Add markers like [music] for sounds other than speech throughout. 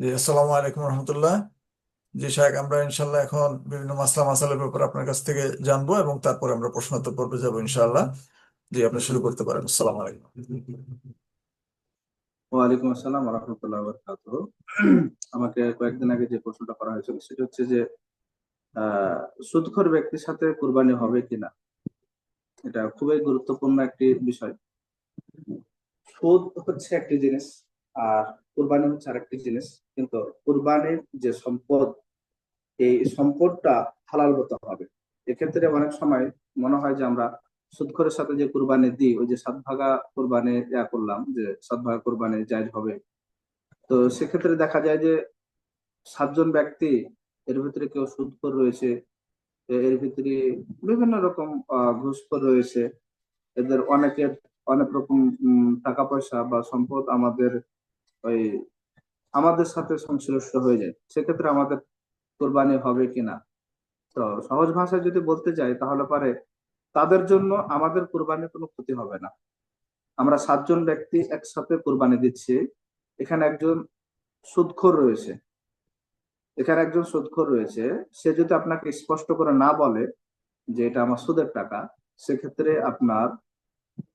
জি, আসসালামু আলাইকুম রহমতুল্লাহ। জি শাহেখ আমরা ইনশাল্লাহ এখন বিভিন্ন মাসলা মাসালের ব্যাপারে আপনার কাছ থেকে জানব এবং তারপরে আমরা প্রশ্নোত্তর পর্বে যাব ইনশাআল্লাহ। জি, আপনি শুরু করতে পারেন। আসসালামু আলাইকুম। ওয়ালাইকুম আসসালাম রহমতুল্লাহ বরকাত আমাকে কয়েকদিন আগে যে প্রশ্নটা করা হয়েছিল, সেটা হচ্ছে যে, আহ, সুদখোর ব্যক্তির সাথে কুরবানি হবে কিনা? এটা খুবই গুরুত্বপূর্ণ একটি বিষয়। সুদ হচ্ছে একটি জিনিস আর কুরবানি হচ্ছে আরেকটি জিনিস। কিন্তু কুরবানির যে সম্পদ, এই সম্পদটা হালাল হতে হবে। এক্ষেত্রে অনেক সময় মনে হয় যে আমরা সুদখোরের সাথে যে কুরবানি দিই, ওই যে সাত ভাগা কোরবানি ইয়া করলাম যে সাত ভাগা কোরবানি জায়জ হবে। তো সেক্ষেত্রে দেখা যায় যে সাতজন ব্যক্তি, এর ভিতরে কেউ সুদখোর রয়েছে এর ভিতরে বিভিন্ন রকম ঘুষখোর রয়েছে। এদের অনেকের অনেক রকম টাকা পয়সা বা সম্পদ আমাদের ওই আমাদের সাথে সংশ্লিষ্ট হয়ে যায়। সেক্ষেত্রে আমাদের কোরবানি হবে কিনা? তো সহজ ভাষায় যদি বলতে যাই, তাহলে পারে তাদের জন্য আমাদের কোরবানির কোনো ক্ষতি হবে না। আমরা সাতজন ব্যক্তি একসাথে কোরবানি দিচ্ছি। এখানে একজন সুদখোর রয়েছে। এখানে একজন সুদখোর রয়েছে। সে যদি আপনাকে স্পষ্ট করে না বলে যে এটা আমার সুদের টাকা, সেক্ষেত্রে আপনার,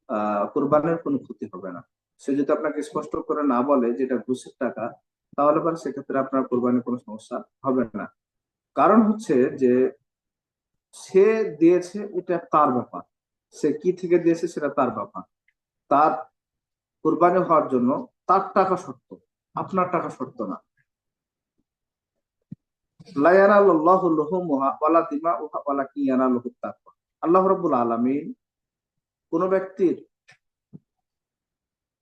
আহ, কোরবানির কোনো ক্ষতি হবে না। সে যদি আপনাকে স্পষ্ট করে না বলে যে এটা ঘুষের টাকা, তাহলে পরে সেক্ষেত্রে আপনার কোরবানির কোনো সমস্যা হবে না। কারণ হচ্ছে যে সে দিয়েছে এটা তার ব্যাপার। সে কি থেকে দিয়েছে সেটা তার ব্যাপার। তার কোরবানি হওয়ার জন্য তার টাকা শর্ত, আপনার টাকা শর্ত না। আল্লাহ রাব্বুল আলামিন কোন ব্যক্তির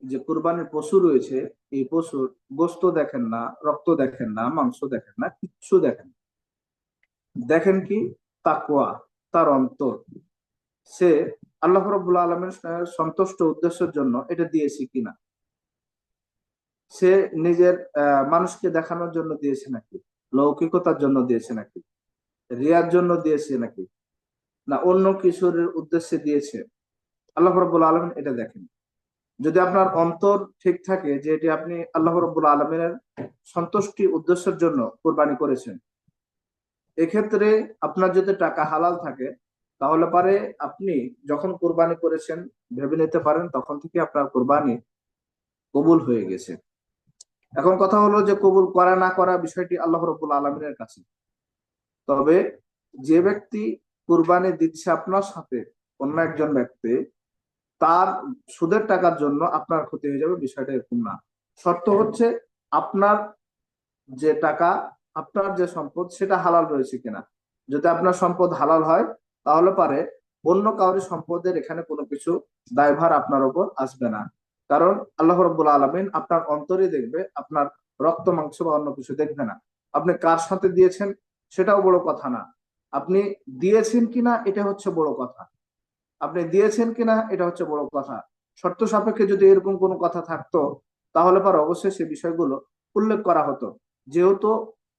যে কুরবানির পশু রয়েছে, এই পশুর গোস্ত দেখেন না, রক্ত দেখেন না, মাংস দেখেন না, কিচ্ছু দেখেন দেখেন কি? তাকওয়া, তার অন্তর। সে আল্লাহ রাব্বুল আলামিনের সন্তুষ্ট উদ্দেশ্যের জন্য এটা দিয়েছে কিনা? সে নিজের মানুষকে দেখানোর জন্য দিয়েছে নাকি? লৌকিকতার জন্য দিয়েছে নাকি? রিয়ার জন্য দিয়েছে নাকি? না, অন্য কিছুর উদ্দেশ্যে দিয়েছে? আল্লাহ রব্বুল আলমিন এটা দেখেন। যদি আপনার অন্তর ঠিক থাকে যে এটি আপনি আল্লাহ রব্বুল আলমিনের সন্তুষ্টি উদ্দেশ্যের জন্য কোরবানি করেছেন, এক্ষেত্রে আপনার যদি টাকা হালাল থাকে, তাহলে পারে আপনি যখন কোরবানি করেছেন, ভেবে নিতে পারেন তখন থেকে আপনার কোরবানি কবুল হয়ে গেছে। এখন কথা হলো যে কবুল করা না করা বিষয়টি আল্লাহ রব্বুল আলমিনের কাছে। তবে যে ব্যক্তি কুরবানি দিচ্ছে আপনার সাথে, অন্য একজন ব্যক্তি তার সুদের টাকার জন্য আপনার ক্ষতি হয়ে যাবে, বিষয়টা এরকম না। শর্ত হচ্ছে আপনার যে টাকা, আপনার যে সম্পদ, সেটা হালাল রয়েছে কিনা। যদি আপনার সম্পদ হালাল হয়, তাহলে পারে অন্য কাউরি সম্পদের এখানে কোনো কিছু দায়ভার আপনার উপর আসবে না। কারণ আল্লাহ রব্বুল আলমিন আপনার অন্তরে দেখবে, আপনার রক্ত, মাংস বা অন্য কিছু দেখবে না। আপনি কার সাথে দিয়েছেন, সেটাও বড় কথা না। আপনি দিয়েছেন কিনা, এটা হচ্ছে বড় কথা। আপনি দিয়েছেন কিনা, এটা হচ্ছে বড় কথা। শর্ত সাপেক্ষে যদি এরকম কোনো কথা থাকতো, তাহলে পর অবশ্যই সে বিষয়গুলো উল্লেখ করা হতো। যেহেতু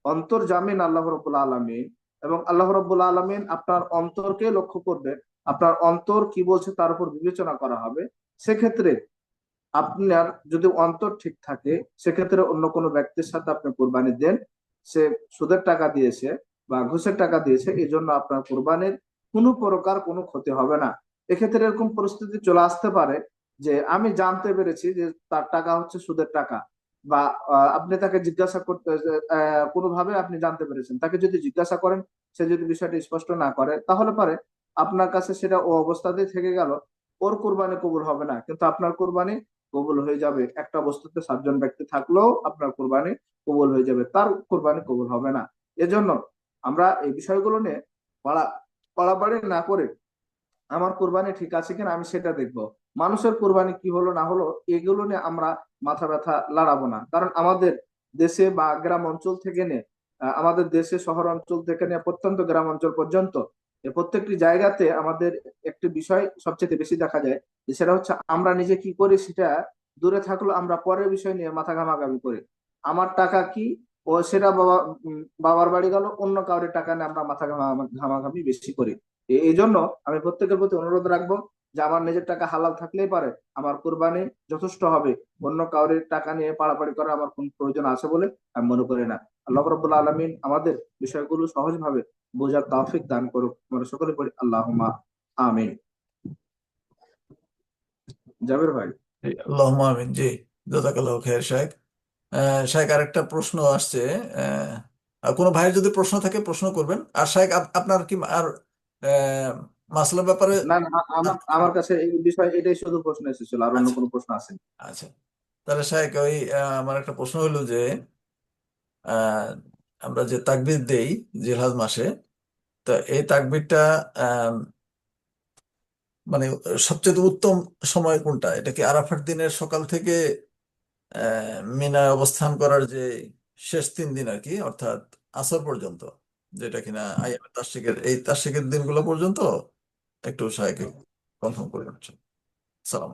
অন্তর জামিন আল্লাহ রব্বুল আলমিন এবং আল্লাহ রব্বুল আলমিন আপনার অন্তরকে লক্ষ্য করবে, আপনার অন্তর কি বলছে তার উপর বিবেচনা করা হবে। সেক্ষেত্রে আপনার যদি অন্তর ঠিক থাকে, সেক্ষেত্রে অন্য কোনো ব্যক্তির সাথে আপনি কোরবানি দেন। সে সুদের টাকা দিয়েছে বা ঘুষের টাকা দিয়েছে এই জন্য আপনার কোরবানির কোনো প্রকার কোনো ক্ষতি হবে না। এক্ষেত্রে এরকম পরিস্থিতি চলে আসতে পারে যে আমি জানতে পেরেছি যে তার টাকা হচ্ছে সুদের টাকা বা আপনি তাকে জিজ্ঞাসা করতে কোনোভাবে আপনি জানতে পেরেছেন। তাকে যদি জিজ্ঞাসা করেন, সে যদি বিষয়টা স্পষ্ট না করে, তাহলে পারে আপনার কাছে সেটা ও অবস্থাতেই থেকে গেল, ওর কোরবানি কবুল হবে না। কিন্তু আপনার কোরবানি কবুল হয়ে যাবে। একটা বস্তুতে সাতজন ব্যক্তি থাকলেও আপনার কোরবানি কবুল হয়ে যাবে। তার কোরবানি কবুল হবে না। এজন্য আমরা এই বিষয়গুলো নিয়ে পাড়া, পাড়াপাড়ি না করে আমার কোরবানি ঠিক আছে কিনা আমি সেটা দেখব। মানুষের কোরবানি কি হলো না হলো এগুলো নিয়ে আমরা মাথা ব্যথা লড়াবো না। কারণ আমাদের দেশে বা গ্রাম অঞ্চল থেকে নিয়ে আমাদের দেশে শহর অঞ্চল থেকে নিয়ে প্রত্যন্ত গ্রাম অঞ্চল পর্যন্ত প্রত্যেকটি জায়গাতে আমাদের একটি বিষয় সবচেয়ে বেশি দেখা যায় যে সেটা হচ্ছে আমরা নিজে কি করি সেটা দূরে থাকলেও আমরা পরের বিষয় নিয়ে মাথা ঘামাঘামি করি। আমার টাকা কি? ও সেটা বাবা বাবার বাড়ি গেল, অন্য কাউরের টাকা নিয়ে আমরা মাথা ঘামা- ঘামাঘামি বেশি করি। এই জন্য আমি প্রত্যেকের প্রতি অনুরোধ রাখব যে আমার নিজের টাকা হালাল থাকলেই পারে আমার কোরবানি যথেষ্ট হবে অন্য কাউরের টাকা নিয়ে পাড়াপাড়ি করা আমার কোন প্রয়োজন আছে বলে আমি মনে করি না। আল্লাহ রব্বুল আলমিন আমাদের বিষয়গুলো সহজভাবে বোঝার তাফিক দান করুক। আমরা সকলে পড়ি আল্লাহুম্মা আমিন। জাবের ভাই। আল্লাহুম্মা আমিন জি জাযাকাল্লাহু খাইর শাইখ আহ, শাইখ আরেকটা প্রশ্ন আসছে। কোনো ভাইয়ের যদি প্রশ্ন থাকে প্রশ্ন করবেন। আর আপ- আপনার কি আর মাসলার ব্যাপারে না না আমার আমার কাছে এই বিষয় এটাই শুধু প্রশ্ন এসেছিল আর অন্য আচ্ছা। কোনো প্রশ্ন আসেনি। আচ্ছা। তাহলে শাইখ ওই আমার একটা প্রশ্ন হলো যে আমরা যে তাকবীর দেই জিলহজ মাসে তো এই তাকবীরটা আহ, মানে সবচেয়ে উত্তম সময় কোনটা? এটা কি আরাফার দিনের সকাল থেকে আহ, মিনায় অবস্থান করার যে শেষ তিন দিন আর কি অর্থাৎ আসর পর্যন্ত? যেটা কিনা আইয়ামে তাশরিকের এই তাশরিকের দিনগুলো পর্যন্ত একটু শাইখকে কনফার্ম করে দিচ্ছেন সালাম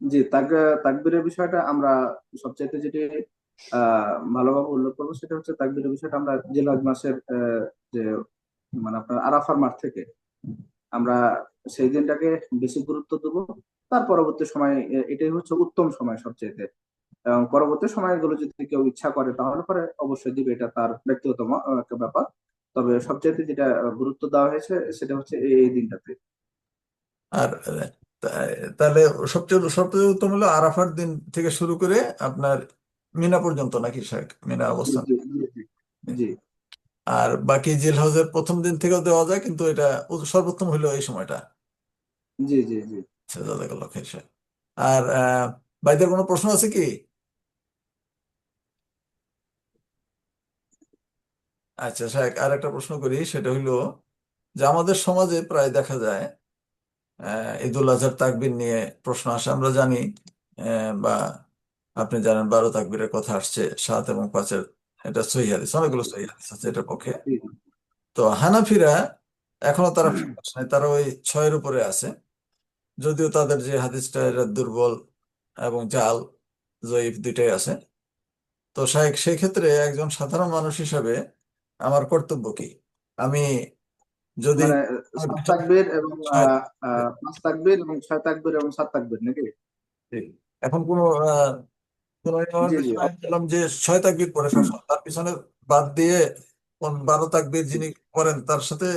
জি তাক তাকবীরের বিষয়টা আমরা সবচাইতে যেটি আহ ভালোভাবে উল্লেখ করব সেটা হচ্ছে তাকবীরের বিষয়টা আমরা জিলহজ মাসের যে মানে আপনার আরাফার মাঠ থেকে আমরা সেই দিনটাকে বেশি গুরুত্ব দেবো। তার পরবর্তী সময় এটাই হচ্ছে উত্তম সময় সবচেয়ে এবং পরবর্তী সময়গুলো যদি কেউ ইচ্ছা করে তাহলে পরে অবশ্যই দিবে। এটা তার ব্যক্তিগত একটা ব্যাপার। তবে সবচেয়ে যেটা গুরুত্ব দেওয়া হয়েছে সেটা হচ্ছে এই দিনটাতে। আর তাহলে সবচেয়ে সবচেয়ে উত্তম হলো আরাফার দিন থেকে শুরু করে আপনার মিনা পর্যন্ত নাকি শাইখ মিনা অবস্থান? জি আর বাকি জিলহজের প্রথম দিন থেকেও দেওয়া যায় কিন্তু এটা সর্বোত্তম হলো এই সময়টা। জি জি জি। খাইর আর আহ, ভাইদের কোনো প্রশ্ন আছে কি? আচ্ছা শাইখ আর একটা প্রশ্ন করি। সেটা হইল যে আমাদের সমাজে প্রায় দেখা যায় ঈদুল আজহার তাকবির নিয়ে প্রশ্ন আসে। আমরা জানি বা আপনি জানেন বারো তাকবিরের কথা আসছে সাত এবং পাঁচের। এটা সহিহ হাদিস অনেকগুলো সহিহ হাদিস আছে এটার পক্ষে। তো হানাফিরা এখনও তারা আসে তারা ওই ছয়ের উপরে আছে। যদিও তাদের যে হাদিসটা এটা দুর্বল এবং জাল জয়ীফ দুইটাই আছে। তো শাইখ সেই ক্ষেত্রে একজন সাধারণ মানুষ হিসাবে আমার কর্তব্য কি? আমি যদি মানে তাকবীর এবং পাঁচ তাকবীর এবং ছয় তাকবীর এবং সাত তাকবীর নাকি? এখন কোনো বললাম যে ছয় তাকবীর সবসময় তার পিছনে বাদ দিয়ে কোন বারো তাকবীর যিনি করেন তার সাথে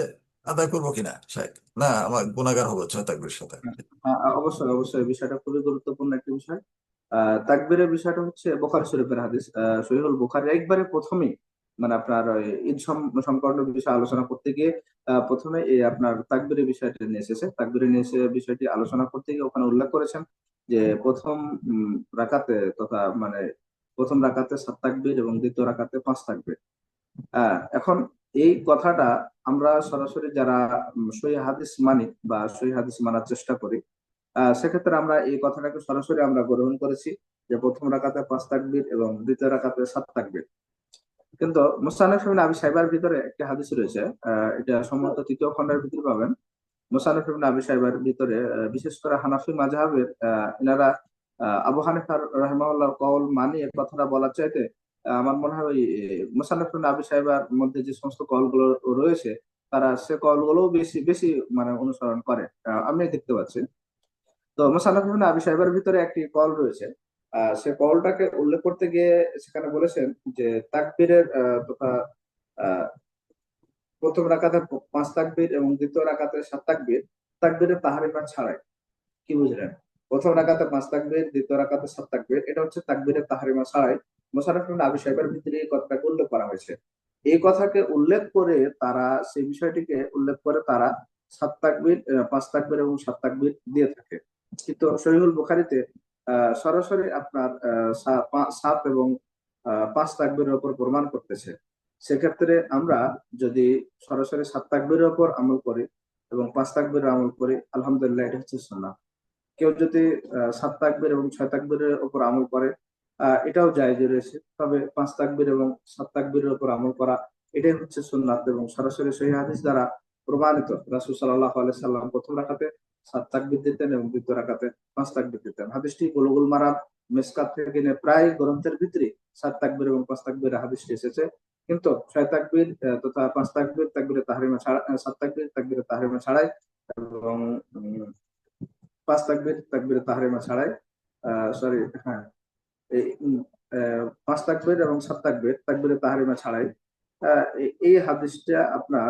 আদায় করব কিনা শাইখ না আমার গুনাহগার হব ছয় তাকবীর সাথে। আহ, আহ, অবশ্যই অবশ্যই। বিষয়টা খুবই গুরুত্বপূর্ণ একটি বিষয়। আহ তাকবীরের বিষয়টা হচ্ছে বোখারি শরীফের হাদিস। আহ সহিহুল বুখারী একবারে প্রথমেই মানে আপনার ঈদ সংক্রান্ত বিষয়ে আলোচনা করতে গিয়ে আহ, প্রথমে এই আপনার তাকবীরের বিষয়টি নিয়ে এসেছে। তাকবীরের নিয়ে এসে বিষয়টি আলোচনা করতে গিয়ে ওখানে উল্লেখ করেছেন যে প্রথম রাকাতে তথা মানে প্রথম রাকাতে সাত তাকবীর এবং দ্বিতীয় রাকাতে পাঁচ তাকবীর। এখন এই কথাটা আমরা সরাসরি যারা সহি হাদিস মানি বা সহি হাদিস মানার চেষ্টা করি আহ, সেক্ষেত্রে আমরা এই কথাটাকে সরাসরি আমরা গ্রহণ করেছি যে প্রথম রাকাতে পাঁচ তাকবীর এবং দ্বিতীয় রাকাতে সাত তাকবীর। কিন্তু মুসানফ ইবনে আবি সাইবার ভিতরে একটি হাদিস রয়েছে এটা সম্ভবত তৃতীয় খণ্ডের ভিতরে পাবেন। মুসানফ ইবনে আবি সাইবার ভিতরে বিশেষ করে হানাফি মাযহাবের এনারা আবু হানিফার রাহিমাহুল্লাহ কওল মানি এর কথাটা বলার চাইতে আমার মনে হয় ওই মুসানফ ইবনে আবি সাইবার মধ্যে যে সমস্ত কলগুলো রয়েছে, তারা সে কলগুলো বেশি বেশি মানে অনুসরণ করে। আমি দেখতে পাচ্ছি। তো মুসান্নাফ ইবনে আবি সাহেবের ভিতরে একটি কল রয়েছে সে কলটাকে উল্লেখ করতে গিয়ে সেখানে বলেছেন যে, তাকবীরের তথা প্রথম রাকাতে পাঁচ তাকবীর এবং দ্বিতীয় রাকাতে সাত তাকবীর, তাকবীরের তাহারিমা ছাড়াই। কি বুঝলেন? প্রথম রাকাতে পাঁচ তাকবীর, দ্বিতীয় রাকাতে সাত তাকবীর, এটা হচ্ছে তাকবীরের তাহারিমা ছাড়াই ইবনে আবি সাহেবের ভিতরে এই কথাটাকে উল্লেখ করা হয়েছে। এই কথাকে উল্লেখ করে তারা, সেই বিষয়টিকে উল্লেখ করে তারা সাত তাকবীর পাঁচ তাকবীর এবং সাত তাকবীর দিয়ে থাকে। কিন্তু শহীহুল বুখারীতে সরাসরি আপনার আহ, সা- সাত এবং পাঁচ তাকবীরের ওপর প্রমাণ করতেছে। সেক্ষেত্রে আমরা যদি সরাসরি সাত তাকবীরের ওপর আমল করি এবং পাঁচ তাকবীরের আমল করি আলহামদুলিল্লাহ এটা হচ্ছে সুন্নাহ। কেউ যদি সাত তাকবির এবং ছয় তাকবীরের ওপর আমল করে এটাও জায়েজ রয়েছে। তবে পাঁচ তাকবির এবং সাত তাকবীরের ওপর আমল করা এটাই হচ্ছে সুন্নাত এবং সরাসরি সহি হাদিস দ্বারা প্রমাণিত। রাসূল আলাইহি সাল্লাম প্রথম রাখাতে সাত তাকবীর দিতেন এবং দ্বিতীয় রাখাতে পাঁচ তাকবীর দিতেন। হাদিসটি বুলুগুল মারাম মেসকাত থেকে নিয়ে প্রায় গ্রন্থের ভিতরে সাত তাকবির এবং পাঁচ তাকবীরের হাদিসটি এসেছে। কিন্তু ছয় তাকবীর তথা পাঁচ তাকবীর, তাকবীরে তাহরিমা ছাড়া সাত তাকবীর, তাকবীরে তাহরিমা ছাড়াই এবং পাঁচ তাকবির তাকবির তাহরিমা ছাড়াই সরি হ্যাঁ পাঁচ তাকবির এবং সাত তাকবির তাকবির তাহরিমা ছাড়াই এই- হাদিসটা আপনার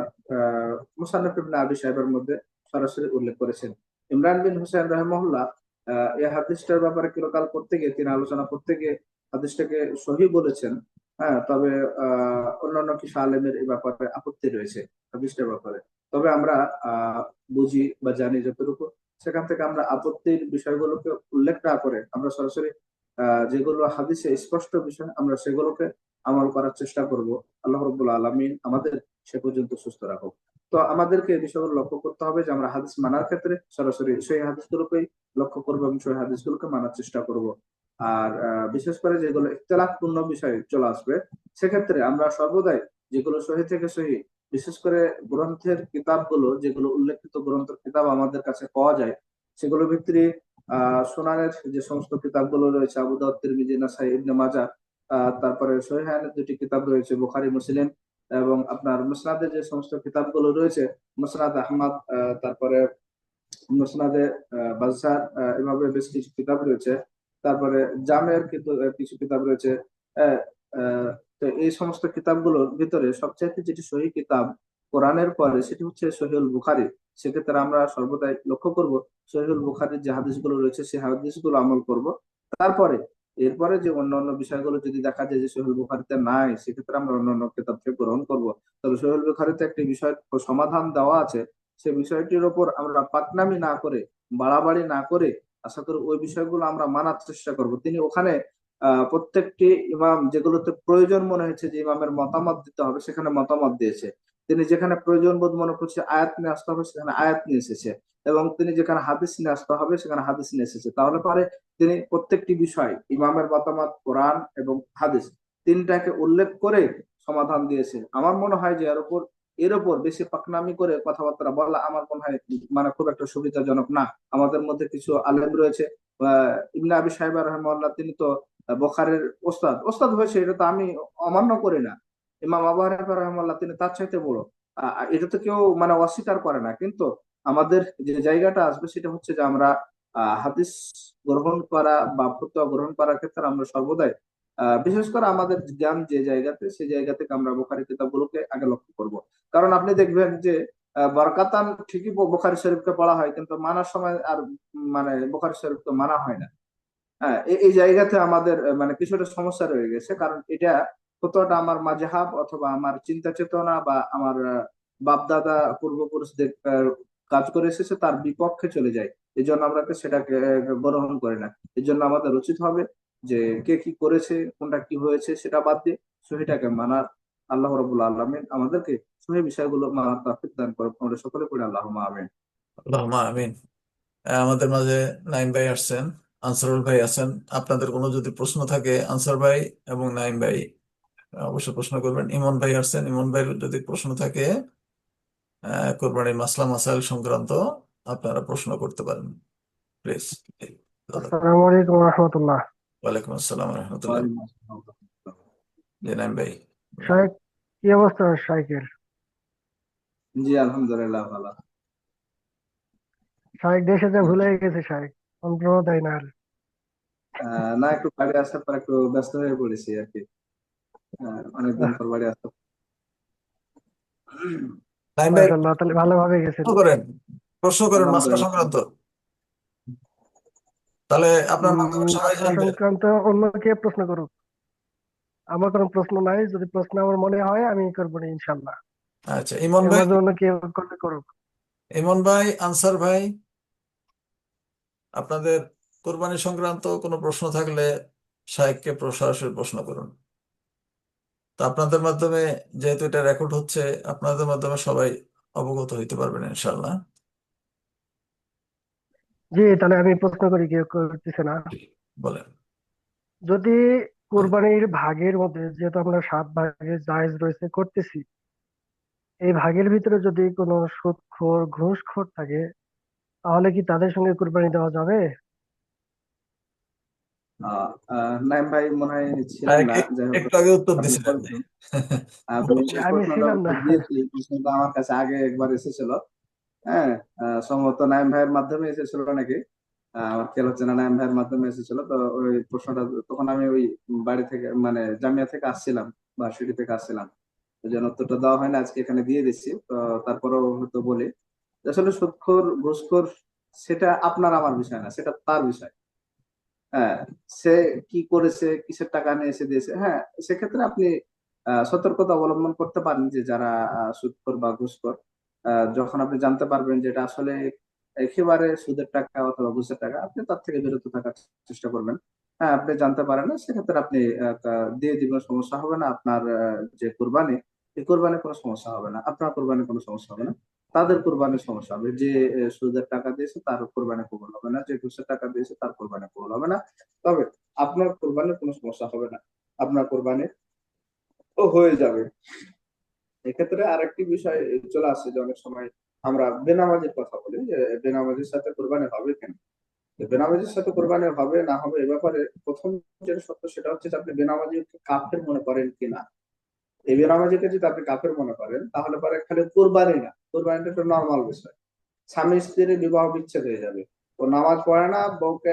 মুসান্নফ ইবনে আবি সাহেবের মধ্যে সরাসরি উল্লেখ করেছেন। ইমরান বিন হুসাইন রহমহুল্লাহ আহ, এই হাদিসটার ব্যাপারে কিরকাল করতে গিয়ে তিনি আলোচনা করতে গিয়ে হাদিসটাকে সহি বলেছেন। হ্যাঁ তবে অন্যান্য কিছু আলেমের এই ব্যাপারে আপত্তি রয়েছে হাদিসটার ব্যাপারে। তবে আমরা বুঝি বা জানি যতটুকু সেখান থেকে আমরা আপত্তির বিষয়গুলোকে উল্লেখ না করে আমরা সরাসরি যেগুলো হাদিসে স্পষ্ট বিষয় আমরা সেগুলোকে আমল করার চেষ্টা করব। আল্লাহ রব্বুল আলমিন আমাদের সে পর্যন্ত সুস্থ রাখুক। তো আমাদেরকে এই বিষয়গুলো লক্ষ্য করতে হবে যে আমরা হাদিস মানার ক্ষেত্রে সরাসরি সেই হাদিসগুলোকেই লক্ষ্য করব এবং সেই হাদিসগুলোকে মানার চেষ্টা করব। আর বিশেষ করে যেগুলো ইখতলাফপূর্ণ বিষয় চলে আসবে সেক্ষেত্রে আমরা সর্বদাই যেগুলো সহি থেকে সহি বিশেষ করে গ্রন্থের কিতাবগুলো যেগুলো উল্লেখিত গ্রন্থের কিতাব আমাদের কাছে পাওয়া যায় সেগুলোর ভিতরে আহ সোনানের যে সমস্ত কিতাবগুলো রয়েছে আবু দাউদ তিরমিজি নাসাই ইবনে মাজাহ আহ, তারপরে সহিহানের দুটি কিতাব রয়েছে বুখারী মুসলিম এবং আপনার মুসনাদের যে সমস্ত কিতাবগুলো রয়েছে মুসনাদ আহমদ আহ, তারপরে মুসনাদে বাজার এভাবে বেশ কিছু কিতাব রয়েছে। তারপরে জামের কিছু কিতাব রয়েছে। তো এই সমস্ত কিতাবগুলোর ভিতরে সবচাইতে যেটি সহি কিতাব কোরআনের পরে সেটি হচ্ছে সহিউল বুখারি। সেক্ষেত্রে আমরা সর্বদাই লক্ষ্য করব সহিউল বুখারীর যে হাদিসগুলো রয়েছে সেই হাদিসগুলো আমল করব। তারপরে এরপরে যে অন্য অন্য বিষয়গুলো যদি দেখা যায় যে সহিউল বুখারীতে নাই, সেক্ষেত্রে আমরা অন্য কিতাব থেকে গ্রহণ করব। তবে সহিউল বুখারীতে একটি বিষয় সমাধান দেওয়া আছে। সে বিষয়টির ওপর আমরা পাকনামি না করে, বাড়াবাড়ি না করে আশা করি ওই বিষয়গুলো আমরা মানার চেষ্টা করব। তিনি ওখানে প্রত্যেকটি ইমাম যেগুলোতে প্রয়োজন মনে হয়েছে যে ইমামের মতামত দিতে হবে, সেখানে মতামত দিয়েছে। তিনি যেখানে প্রয়োজন বোধ মনে করছে আয়াত নিয়ে আসতে হবে, সেখানে আয়াত নিয়ে এসেছে। এবং তিনি যেখানে হাদিস নিয়ে আসতে হবে, সেখানে হাদিস নিয়ে এসেছে। তাহলে পরে তিনি প্রত্যেকটি বিষয়, ইমামের মতামত, কোরআন এবং হাদিস, তিনটাকে উল্লেখ করে সমাধান দিয়েছে। আমার মনে হয় যে এর উপর এর উপর বেশি পাকনামি করে কথাবার্তা বলা আমার মনে হয় মানে খুব একটা সুবিধাজনক না। আমাদের মধ্যে কিছু আলেম রয়েছে ইবনে আবি সাহেব রহমাল্লাহ তিনি তো বখারের ওস্তাদ। ওস্তাদ হয়েছে এটা তো আমি অমান্য করি না। ইমাম আবু হানিফা রহমাল্লাহ তিনি তার চাইতে বড়। এটা তো কেউ মানে অস্বীকার করে না। কিন্তু আমাদের যে জায়গাটা আসবে সেটা হচ্ছে যে আমরা হাদিস গ্রহণ করা বা ফতোয়া গ্রহণ করার ক্ষেত্রে আমরা সর্বদাই বিশেষ করে আমাদের জ্ঞান যে জায়গাতে, সেই জায়গা থেকে আমরা বোখারি কিতাবগুলোকে আগে লক্ষ্য করব। কারণ আপনি দেখবেন যে বরকাতান ঠিকই বোখারি শরীফকে পড়া হয়, কিন্তু মানার সময় আর মানে বোখারি শরীফকে মানা হয় না। হ্যাঁ এই জায়গাতে আমাদের মানে কিছুটা সমস্যা রয়ে গেছে। কারণ এটা কতটা আমার মাঝহাব অথবা আমার চিন্তা চেতনা বা আমার বাপদাদা পূর্বপুরুষদের কাজ করে এসেছে, তার বিপক্ষে চলে যায়। এই জন্য আমরা সেটাকে গ্রহণ করি না। এই জন্য আমাদের উচিত হবে যে কে কি করেছে, কোনটা কি হয়েছে, সেটা বাদ দিয়ে সহিটাকে মানার। আল্লাহ রবুল আলমিন আমাদেরকে সহি বিষয়গুলো মানার তাফিক দান করে আমরা সকলে পড়ে আল্লাহ আমিন। আল্লাহুম্মা আমিন। আমাদের মাঝে নাইম ভাই আসছেন, আনসারুল ভাই আছেন। আপনাদের কোনো যদি প্রশ্ন থাকে, আনসার ভাই এবং নাইম ভাই অবশ্যই প্রশ্ন করবেন। ইমন ভাই আসছেন। ইমন ভাইয়ের যদি প্রশ্ন থাকে আহ, কোরবানির মাসলা মাসাইল সংক্রান্ত আপনারা প্রশ্ন করতে পারেন। প্লিজ আসসালামু আলাইকুম রহমতুল্লাহ। ওয়ালাইকুম আসসালাম রহমতুল্লাহ। জি নাইম ভাই। শাহেক কি অবস্থা শাহেকের জি আলহামদুলিল্লাহ ভালো। শাহেক দেশে যে ভুলে গেছে শাহেক অন্তর দেয় না আর। আহ, না একটু বাড়ি আসার পর একটু ব্যস্ত হয়ে পড়েছি আর কি। অনেকদিন পর বাড়ি আসতে নাইম ভাই মাশাআল্লাহ তাহলে ভালোভাবে প্রশ্ন করেন প্রশ্ন করেন। সংক্রান্ত। তাহলে আপনার সবাই জানবে। সংক্রান্ত অন্য কে প্রশ্ন করুক? আমার কোনো প্রশ্ন নাই যদি প্রশ্ন আমার মনে হয় আমি করব না ইনশাল্লাহ আচ্ছা ইমন এর ভাই মাঝে অন্য কেউ করলে করুক। ইমন ভাই আনসার ভাই আপনাদের কোরবানি সংক্রান্ত কোনো প্রশ্ন থাকলে শাহেককে সরাসরি প্রশ্ন করুন। তো আপনাদের মাধ্যমে যেহেতু এটা রেকর্ড হচ্ছে আপনাদের মাধ্যমে সবাই অবগত হইতে পারবেন ইনশাল্লাহ জি তাহলে আমি প্রশ্ন করি কেউ করতেছে না। বলেন। যদি কোরবানির ভাগের মধ্যে যেহেতু আমরা সাত ভাগের জায়েজ রয়েছে করতেছি এই ভাগের ভিতরে যদি কোনো সুদখোর ঘুষখোর থাকে তাহলে কি তাদের সঙ্গে কোরবানি দেওয়া যাবে? নাইম ভাই মনে হয় ছিলেন না যাই হোক। একটু আগে উত্তর দিছিলেন [laughs] আমি প্রশ্নটা ছিলাম না। আমার কাছে আগে একবার এসেছিল। হ্যাঁ আহ, সম্ভবত নাইম ভাইয়ের মাধ্যমে এসেছিল নাকি? আহ, আমার খেয়াল হচ্ছে না নাইম ভাইয়ের মাধ্যমে এসেছিল। তো ওই প্রশ্নটা তখন আমি ওই বাড়ি থেকে মানে জামিয়া থেকে আসছিলাম ভার্সিটি থেকে আসছিলাম। ওই জন্য উত্তরটা দেওয়া হয় না আজকে এখানে দিয়ে দিচ্ছি। তো তারপরেও হয়তো বলি। আসলে সুদখোর ঘুষখোর সেটা আপনার আমার বিষয় না সেটা তার বিষয়। হ্যাঁ সে কি করেছে, কিসের টাকা নিয়ে এসে দিয়েছে হ্যাঁ সেক্ষেত্রে আপনি সতর্কতা অবলম্বন করতে পারেন যে যারা সুদখোর বা ঘুষখোর যখন আপনি জানতে পারবেন যে এটা আসলে একেবারে সুদের টাকা অথবা ঘুষের টাকা, আপনি তার থেকে বিরত থাকার চেষ্টা করবেন। হ্যাঁ আপনি জানতে পারেন না, সেক্ষেত্রে আপনি দিয়ে দিবেন, সমস্যা হবে না। আপনার যে কোরবানি, এই কোরবানি কোনো সমস্যা হবে না, আপনার কোরবানি কোনো সমস্যা হবে না। তাদের কোরবানির সমস্যা হবে। যে সুদের টাকা দিয়েছে তার কোরবানি কবুল হবে না, যে ঘুষের টাকা দিয়েছে তার কোরবানি কবুল হবে না। তবে আপনার কোরবানির কোনো সমস্যা হবে না। আপনার কোরবানি ও হয়ে যাবে। এক্ষেত্রে আরেকটি বিষয় চলে আসছে যে অনেক সময় আমরা বেনামাজির কথা বলি যে, বেনামাজির সাথে কোরবানি হবে কেন? বেনামাজির সাথে কোরবানি হবে না হবে এ ব্যাপারে প্রথম যেটা সত্য সেটা হচ্ছে যে আপনি বেনামাজিকে কাফের মনে করেন কিনা। এই বেনামাজিকে যদি আপনি কাফের মনে করেন, তাহলে পরে খালি কোরবানি না। কোরবানিটা একটা নর্মাল বিষয়। স্বামী স্ত্রীর বিবাহ বিচ্ছেদ হয়ে যাবে। ও নামাজ পড়ে না, বউকে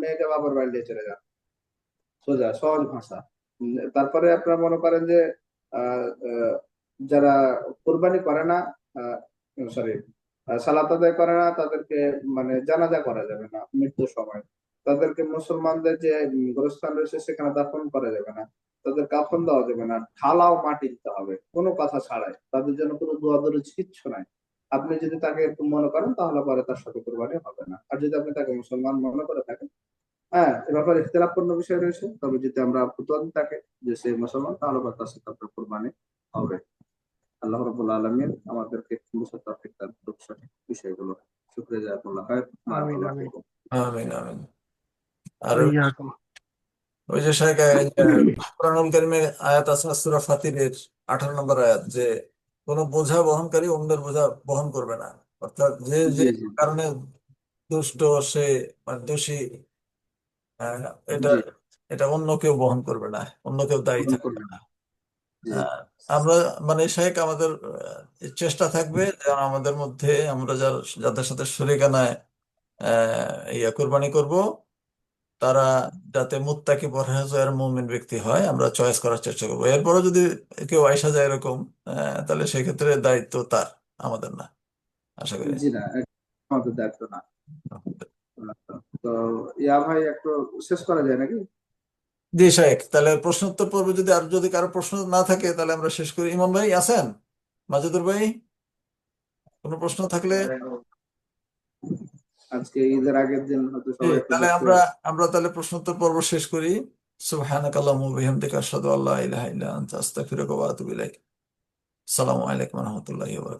মেয়েকে বাবার চলে যান সোজা, সহজ ভাষা। তারপরে আপনারা মনে করেন যে যারা কোরবানি করে না সরি সালাত আদায় করে না, তাদেরকে মানে জানাজা করা যাবে না মৃত্যুর সময়। তাদেরকে মুসলমানদের যে গোরস্থান রয়েছে, সেখানে দাফন করা যাবে না। তাদের কাফন দেওয়া যাবে না ঢালাও মাটি দিতে হবে কোনো কথা ছাড়াই। তাদের জন্য কোনো দোয়া দরুদ কিচ্ছু নাই। আপনি যদি তাকে এরকম মনে করেন তাহলে পরে তার সাথে কোরবানি হবে না। আর যদি আপনি তাকে মুসলমান মনে করে থাকেন হ্যাঁ এ ব্যাপারে ইখতিলাফপূর্ণ বিষয় রয়েছে। তবে যদি আমরা ফুতুয়া তাকে যে সে মুসলমান তাহলে পরে তার সাথে আপনার কোরবানি হবে। আল্লাহ রাব্বুল আলামিন আমাদেরকে তৌফিক বিষয়গুলো। শুকরিয়া জাযাকুল্লাহ আমিন, আমিন। আমিন আমিন। আর। ওই যে শেখ কারিমে আয়াত আছে সূরা ফাতিরের আঠারো নম্বর আয়াত যে কোন বোঝা বহনকারী অন্যের বোঝা বহন করবে না। অর্থাৎ যে যে কারণে দুষ্ট সে মানে দোষী এটা এটা অন্য কেউ বহন করবে না অন্য কেউ দায়ী থাকবে না। আমরা মানে শেখ আমাদের চেষ্টা থাকবে আমাদের মধ্যে আমরা যার যাদের সাথে শরিকানায় আহ ইয়া কোরবানি করব তারা যাতে মুত্তাকি পরহেজগার মুমিন ব্যক্তি হয় আমরা চয়েস করার চেষ্টা করব। এরপরও যদি কেউ আইসা যায় এরকম তাহলে সেক্ষেত্রে দায়িত্ব তার আমাদের না। আশা করি। জি না আমাদের দায়িত্ব না। তো ইয়া ভাই একটু শেষ করা যায় নাকি? জি শেখ তাহলে প্রশ্নোত্তর পর্বে যদি আর যদি কারও প্রশ্ন না থাকে তাহলে আমরা শেষ করি। ইমাম ভাই আছেন? মাজেদুর ভাই? কোনো প্রশ্ন থাকলে? আজকে ঈদের আগের দিন হয়তো সবাই তাহলে আমরা আমরা তাহলে প্রশ্নোত্তর পর্ব শেষ করি। সুবহানাক আল্লাহুম্মা ওয়া বিহামদিকা আশহাদু আল্লা ইলাহা ইল্লা আনতা আস্তাগফিরুকা ওয়া আতুবু আলাইকুম ওয়া রাহমাতুল্লাহি ওয়া